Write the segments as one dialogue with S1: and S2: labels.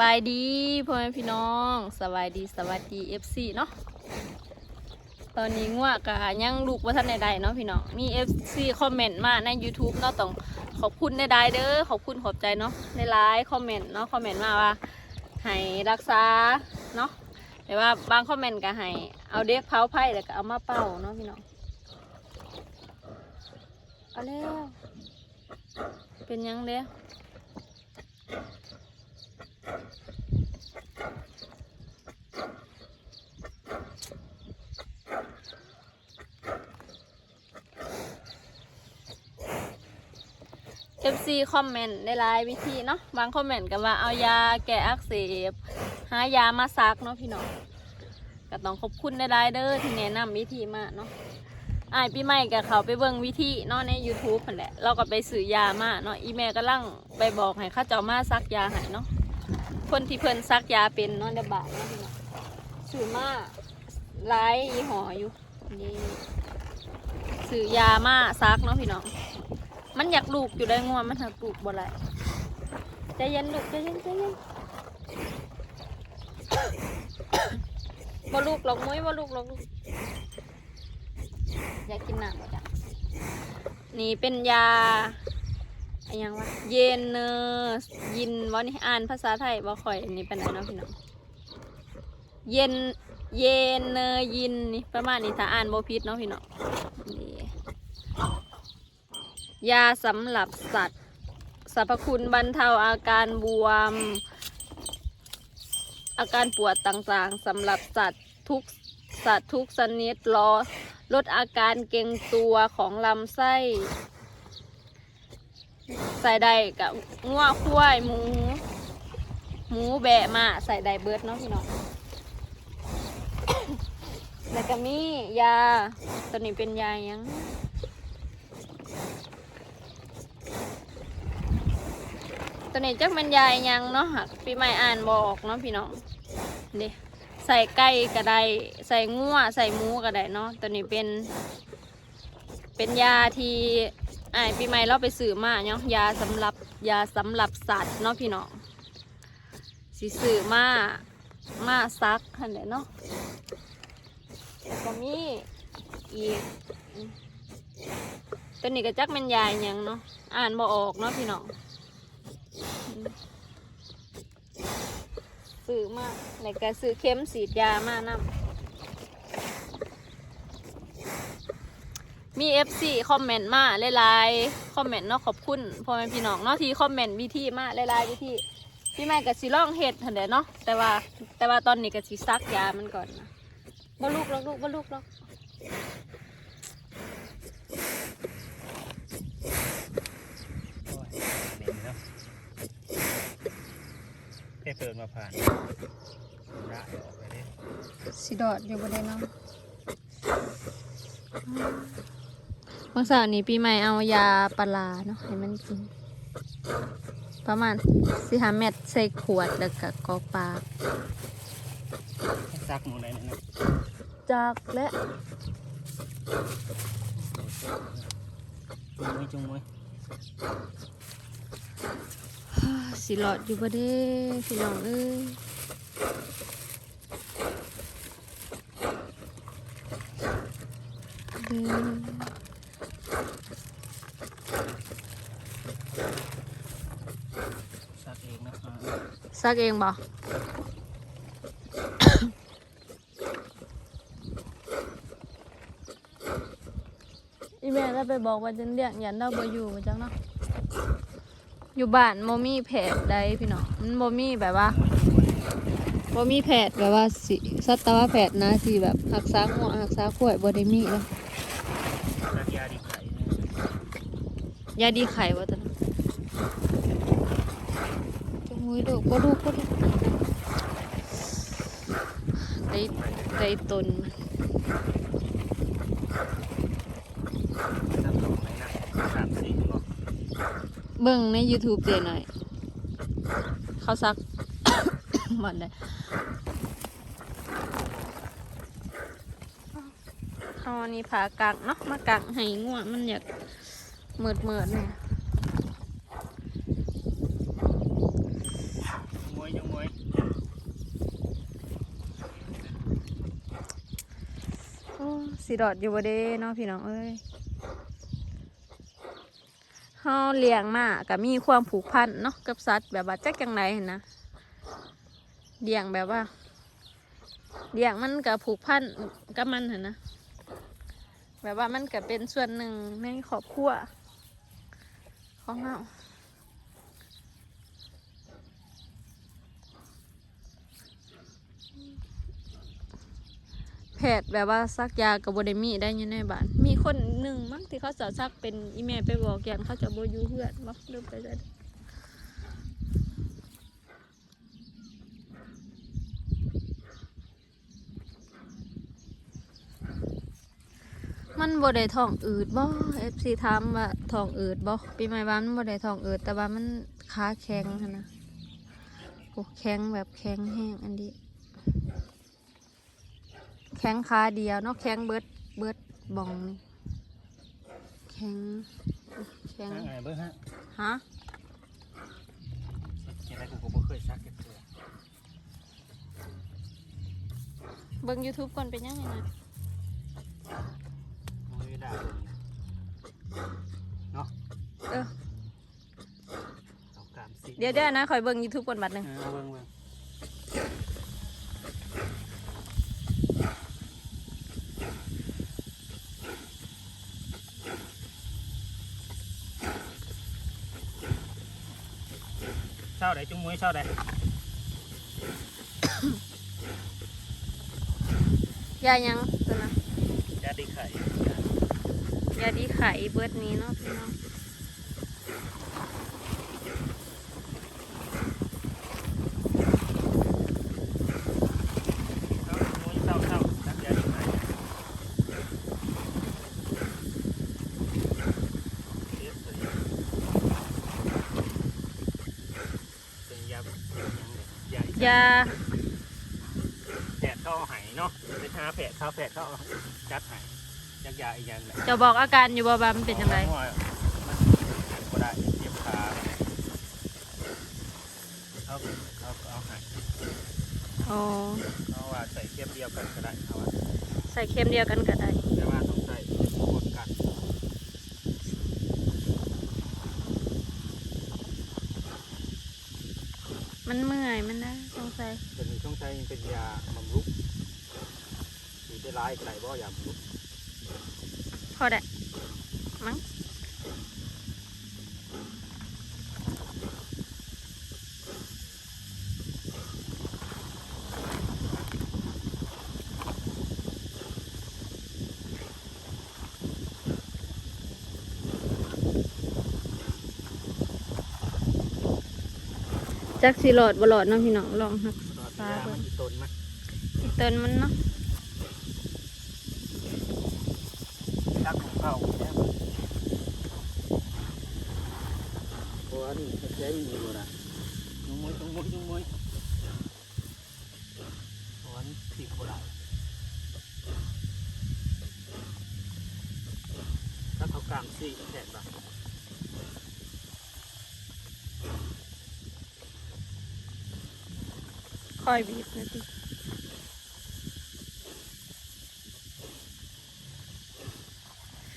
S1: บายดีพ่อแม่พี่น้องสบายดีสวัสดีเอฟซีเนาะตอนนี้ง่วกะยังลูกว่าท่านใดๆเนาะพี่น้องมีเอฟซีคอมเมนต์มาใน YouTube เนาะต้องขอบคุณในใดๆเด้อขอบคุณขอบใจเนาะในไลน์คอมเมนต์เนาะคอมเมนต์มาว่าให้รักษาเนาะแต่ว่าบางคอมเมนต์ก็ให้เอาเด็กเผาไผ่แล้วก็เอามาเป่าเนาะพี่น้องเอาแล้วเป็นยังเด้ อ FC คอมเมนต์ในไลน์วิธีเนาะบางคอมเมนต์กันว่าเอายาแก้อักเสบหายามาซักเนาะพี่น้องก็ต้องขอบคุณในไลน์เด้อที่แนะนำวิธีมาเนาะอายพี่ใหม่กับเขาไปเบิ่งวิธีเนาะใน YouTube นั่นแหละเราก็ไปซื้อยามาเนาะอีเมลก็ลังไปบอกให้ข้าเจ้ามาซักยาให้เนาะคนที่เพิ่นซักยาเป็นเนาะในบาทเนาะพี่น้องซื้อมาหลายยี่ห้ออยู่นี่ซื้อยามาซักเนาะพี่น้อง มันอยากลูกอยู่ได้งัวมันหักลูกบ่ไรใจเย็นลูกใจเย็นใจเย็นบ่ลูกหรอกมุ้ยบ่ลูกหรอกอยากกินน้ำบ่จ้ะนี่เป็นยาอะไรยังวะเยนเนอร์ยินว่านี่อ่านภาษาไทยบ่ค่อยนนี้เป็นไรเนาะพี่น้องเย็นเยนเนอร์ยินนี่ประมาณนี้ถ้าอ่านบ่ผิดเนาะพี่น้องนี่ ยาสำหรับสัตว์สรรพคุณบรรเทาอาการบวม อาการปวดต่างๆสำหรับสัตว์ทุกสัตว์ทุกชนิดรอลดอาการเกร็งตัวของลำไส้ใส่ได้กับงัวควายหมู หมูแบะมาใส่ได้เบิดเนาะพี่น้องแล้วก็มียาตัวนี้เป็นยายัง ตัวนี้จักมันยายยังเนาะหักพี่ไม่อ่านบอกเนาะพี่น้องนี่ใส่ไก่ก็ได้ใส่งัวใส่หมูก็ได้เนาะตัวนี้เป็น เป็นยาที่อ่ายพี่ไม่เราไปซื้อมาเนาะยาสำหรับยาสำหรับสัตว์เนาะพี่น้องสิซื้อมามาซักขันเดเนาะแล้วก็มีอีกตัวนี้ก็จักมันยายยังเนาะอ่านบ่ออกเนาะพี่น้อง ซื้อมาแล้วก็ซื้อเข็มสีดยามานำมี FC คอมเมนต์มาหลายๆคอมเมนต์เนาะขอบคุณพ่อแม่พี่น้องเนาะที่คอมเมนต์วิธีมาหลายๆวิธีพี่แม่กับสิล่องเห็ดเหันเดเนาะแต่ว่าแต่ว่าตอนนี้ก็สิซักยามันก่อนนะบ่ลูกหรอกลูกบ่ลูกหรอก
S2: โอ้ยเหม็นเนาะ แค่เปิดมาผ่านระออกไปเลย
S1: สิดอดอยู่บ่ได้เนาะเมื่อเช้านี้ปีใหม่เอายาปลาร้าเนาะให้มันกิน ประมาณสิหาเม็ดใส่ขวดแล้วก็กรอกปาก
S2: ให้ซักหมดเลยนะ
S1: จากและ
S2: จุงมวยจุงมวย
S1: สิหลอดอยู่บ่ได้พี่น้องเอ้ยเด้อ
S2: ซักเองนะอ่า
S1: ซักเองบ่อีแม่ได้ไปบอกว่าจะเรียกยันเราบ่อยู่มาจังเนาะ อยู่บ้านบ่มีแผดใดพี่น้องมันบ่มีแบบว่าบ่มีแผดแบบว่าสิสัตวแพทย์นะที่แบบรักษาหัวรักษาข่วยบ่ได้มีเลย
S2: ยาดีไข่
S1: ยาดีไข่บ่ตอนนั้นจมูกดูกบ่ดูกบ่ดูได้ได้ตนมัน เบิ่งใน YouTube เจหน่อย เขาซัก หมดเลยเขาอันนี้ผากักเนาะมากักให้ง่วงมันอยากเมิดเมิดเนี่ยสีดอดอยู่บ่เด้เนาะพี่น้องเอ้ยาเลี้ยงมาก็มีความผูกพันเนาะกับสัตว์แบบว่าจักจังไดหั้นนะเลี้ยงแบบว่าเลี้ยงมันก็ผูกพันกับมันเหั่นนะแบบว่ามันก็เป็นส่วนหนึ่งในครอบครัวของเฮาแพทย์แบบว่าซักยากับบไดมีได้อยังในบ้าน มีคนหนึ่ง ที่เขาจะซักเป็นอีเมลไปบอกแกนเขาจะโบยูเพื่อนมั้งเริ่มไปได้มันบ่ได้ท้องอืดบ่เอฟซีถามว่าท้องอืดบ่ปีใหม่บ้านมันบ่ได้ท้องอืดแต่ว่ามันขาแข็งนะโอ้แข็งแบบแข็งแห้งอันนี้แข้งขาเดียวเนาะแข้งเบิดเบิดบองนี่ ข้งแข้ง
S2: ไงเบิ้งฮะ
S1: ฮะ
S2: เกี่ยวอะไรกูก็บ่เคยซักเก็บตัว
S1: เบิ่ง YouTube ก่อนเป็นยังไงนะ
S2: มือด่าเนาะ
S1: เออ
S2: เอากามสิ
S1: เดี๋ยวเดี๋ยวนะคอยเบิ่ง YouTube ก่อนบัดหนึ่ง
S2: เออเอาเบิ้งเบิ้งเช่าไหนจุ้ง มุ้ยเช่าไหน
S1: ยายังตัวนะ
S2: ยาดีไข่
S1: ยาดีไข่เบิดนี้เนาะพี่น้อง
S2: เช่าจุ้งมุ้ยเช่าเช่าซักยาดีไข่เอ๊ะเป็นยาเป็น ยาอีก
S1: ยา
S2: แผดเข้าหายเนาะไปหาแผดเข้าแผดเข้าจัดหายยักยาอีกอย่างแหละ
S1: จะบอกอาการอยู่บ่บามันเป็นยังไง
S2: มันก็ได้เจ็บขาเขาเขาเอาหาย
S1: อ๋อ
S2: เขาว่าใส่เทียมเดียวกันก็ได้เขาว่า
S1: ใส่เค็มเดียวกันก็ได้
S2: แต่ว่าต้องใส่โคตรกัน
S1: มันเมื่อยมันนะสงสัย
S2: ตัวนี้ต้องใช้เป็นยาบำรุงสีได้ร้ายไก่บ่ยาบำรุง
S1: พอได้มั้ง จักสิหลอดบ่หลอดเนาะพี่น้องลองครับ
S2: ตอนยามันอีต้นมั้ย
S1: อีเตินมันเนาะ
S2: ชักของเขาเนี่ยเพราะว่านี่ใช้มีหมดอะจุงมวยจุงมวยจุงมวยเพราะว่านี่ผิดโบราณถ้าเขากลางสี่แขนปะ
S1: คอยบีบนะที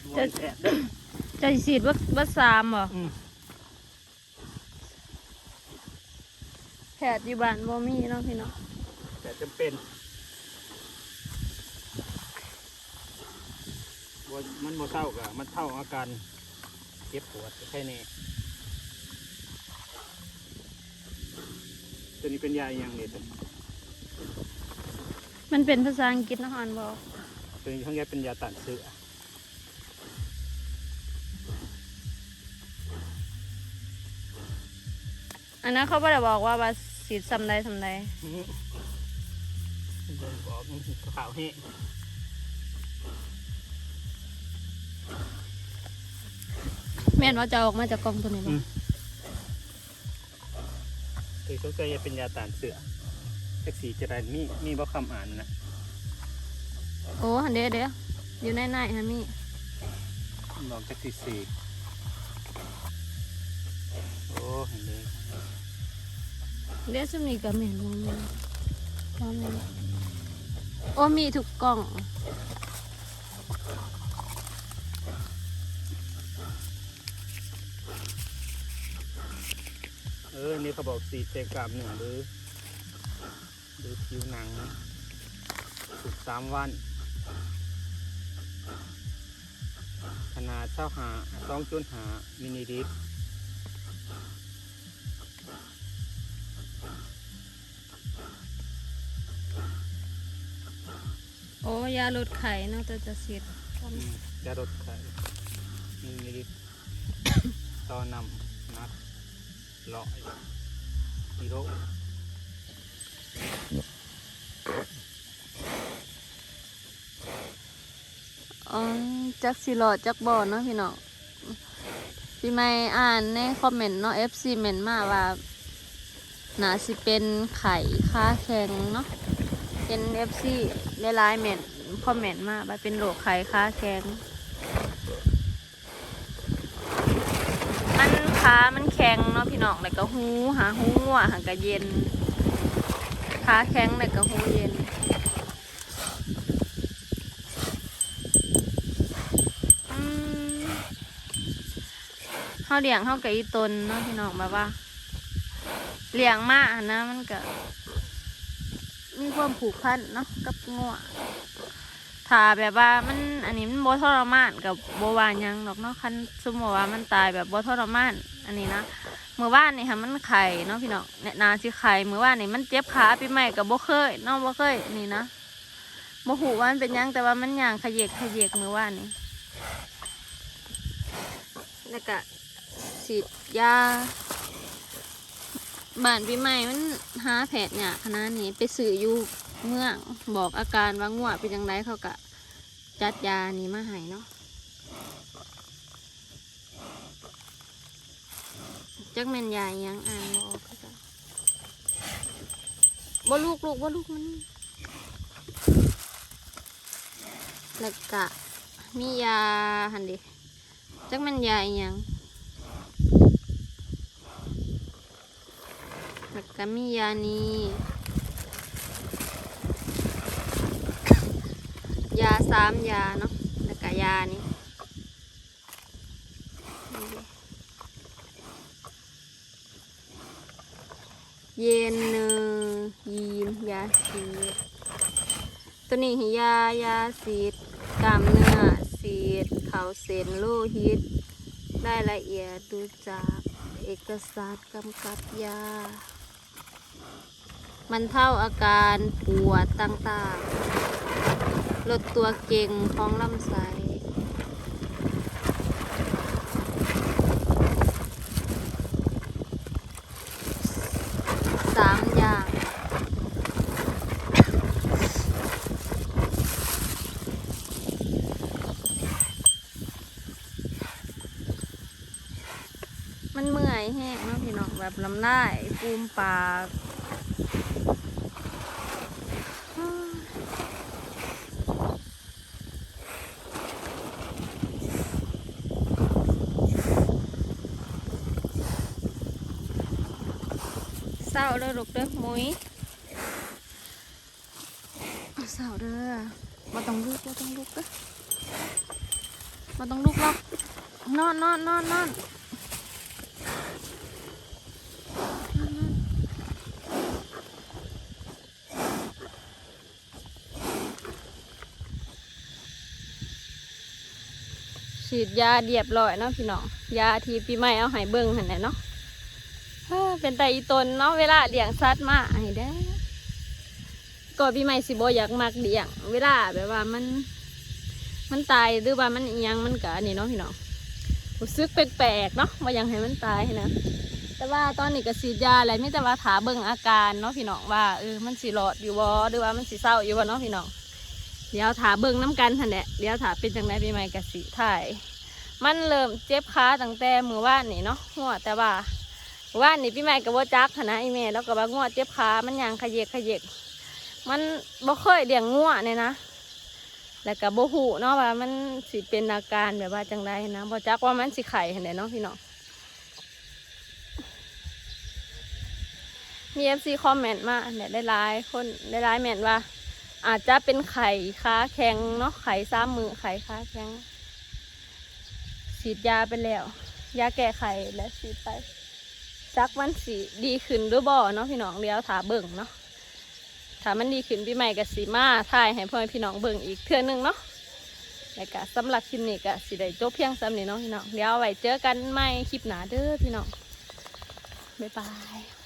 S2: รวยแขนเด้อ
S1: จะสิฉีดวัควัคซามเหรอแพทย์อยู่บ้านบ่มีเนาะพี่น้อง
S2: แต่จำเป็นบ่มันบ่เศร้ากะมันเท่าอาการเจ็บปวดแค่นี้ ตัวนี้เป็นยาอหย่างเด็ดยว
S1: มันเป็นภาษาอังกฤษเนาะอ่านบอก
S2: ตัวนี้ทั้งยาเป็นยาต้านเสือ
S1: อันนั้นเขาบ่ได้บอกว่าว่าฉีดซ้ำใดซ้ำใด
S2: อื้อเดินบอกขาวแห้ง
S1: แม่นว่าจะออกมาจากกล่องตัวนี้บ่
S2: ตัวเขาจะเป็นยาต้านเสือแท็กซี่จะได้มีมีบ่คำอ่านนะ
S1: โอ้หันเด้เด้ออยู่ในในฮะมี
S2: บอกแท็กซี่สี่โอ้เห็นเลย
S1: เด้ซุมนี้ก็แม่นบ่แม่นบ่แม่นโอ้มีทุกกล่อง
S2: เออ นี่เขาบอกสีเตกรามเหนือหรือ หรือผิวหนังสุกสามวัน ขนาดเท่าหาสองจุดหามินิลิตร
S1: โอ้ยาลดไข่เนาะแต่จะเสียด
S2: อืมจะลดไข่มิลลิลิตรต่อนำนัด ร้อยกิโล
S1: อ๋อจักสิหลอดจักบ่อเนาะพี่น้องพี่ไม่อ่านในคอมเมนต์เนาะ FC เมนมาว่าหนาสิเป็นไข่ค่าแข็งเนาะเป็น FC หลายๆเมนคอมเมนต์มาว่าเป็นโรคไข่ค่าแข็งมันขามันแข็งเน่องแล้วก็หูหาหูงัวหางกะเย็นขาแข็งแล้วก็หูเย็นเขาเลี้ยงเขากับอีตนเนาะพี่น้องแบบว่าเลี้ยงมาอะนะมันก็มีความผูกพันเนาะกับงัวถ้าแบบว่ามันอันนี้มันโบทรมานกับโบวาหยังหรอกเนาะคันสมมติว่ามันตายแบบโบทรมาน อันนี้นะ มื่อวานนี่ค่ะมันไข่เนาะพี่น้องเนี่ยนาสิไข่เมื่อวานนี่มันเจ็บขาปีใหม่กับโบเคยเนาะโบเคยนี่นะโบหูว่ามันเป็นยังแต่ว่ามันย่างขยเยกขยเยกเมื่อวานนี่แล้วก็ฉีดยาบ้านปีใหม่มันหาแผดเนี่ยขนาดนี้ไปสื่ออยู่เมืองบอกอาการว่าง่วเป็นยังไงเขาก็จัดยานี้มาให้เนาะ จักแม่นยาอิหยังอ่านบอกเขาก็บ่ลูกลูกบ่ลูกมันแล้วก็มียาหันดิจักมันใหญ่ยังแล้วก็มียานี้ยาสามยาเนาะแล้วก็ยานี้ดิ เย็นเนยีนยาสีดตัวนี้ห้ยายาสีดกล้ามเนื้อสีดเข่าเส้นโลหิตรายละเอียดดูจากเอกสารกำกับยา มันเท่าอาการปวดต่างๆ ลดตัวเก่งของลำไส้สามอย่าง มันเมื่อยแห้งเนาะพี่น้องแบบลำ ได้ปูมปากเศร้าเด้อลูกเด้อมุ้ยเศร้าเด้อมาต้องลุกมาต้องลุกเด้อมาต้องลุกหรอกนอนนอนนอนนอน ฉีดยาเรียบร้อยเนาะพี่น้องยาที่ปีใหม่เอาให้เบิ่งหันแหละเนาะเป็นแต่อีตนเนาะเวลาเลี้ยงสัตว์มาให้ได้อก็ปีใหม่สิบอยากมักเลี้ยง เวลาแบบว่ามัน มันตายหรือว่ามันอิหยังมันกะนี่เนาะพี่น้องรู้สึกแปลกๆเนาะว่ายากให้มันตายนะแต่ว่าตอนนี้ก็ฉีดยาอะไรไม่แต่ว่าถาเบิ่งอาการเนาะพี่น้องว่าเออมันสิรอดอยู่บ่หรือว่ามันสิเศร้าอยู่บ่เนาะพี่น้อง เดี๋ยวถาเบิ่งน้ำกันทันแหละเดี๋ยวถาเป็นจังไดปีใหม่กะสิถ่าย มันเริ่มเจ็บขาตั้งแต่มือว่านนี่เนาะหัวแต่ว่ามื้อว่านนี่พี่ใหม่กับว่าจักหั้นนะอีเมลแล้วก็ว่างัวเจ็บขามันยางขยเยกขยเยกมันบ่เคยเลี้ยงงัวเนี่ยนะ แล้วก็บ่หูเนาะว่ามันสิเป็นอาการแบบว่าจังไดนะบ่จักว่ามันสิไข่เหันแหละเนาะพี่น้องมี FC คอมเมนต์มาเนี่ยได้หลายคนได้หลายแมนว่า อาจจะเป็นไข่ค้าแข็งเนาะไข่ซ้ำมือไข่ค้าแข็งฉีดยาไปแล้ว ยาแก้ไข่และฉีดไปจักมันสีดีขึ้นหรือบ่เนาะพี่น้องเดียวถาเบิ่งเนาะถ้ามันดีขึ้นพี่ใหม่กับสีมาถ่ายให้พ่อพี่น้องเบิ่งอีกเทื่อนึงเนาะแล้วก็สำหรับคลิปนี้ก็สิได้จบเพียงซ้ำนี้เนาะพี่น้องเดี๋ยวไว้เจอกันใหม่คลิปหน้าเด้อพี่น้องบ๊ายบาย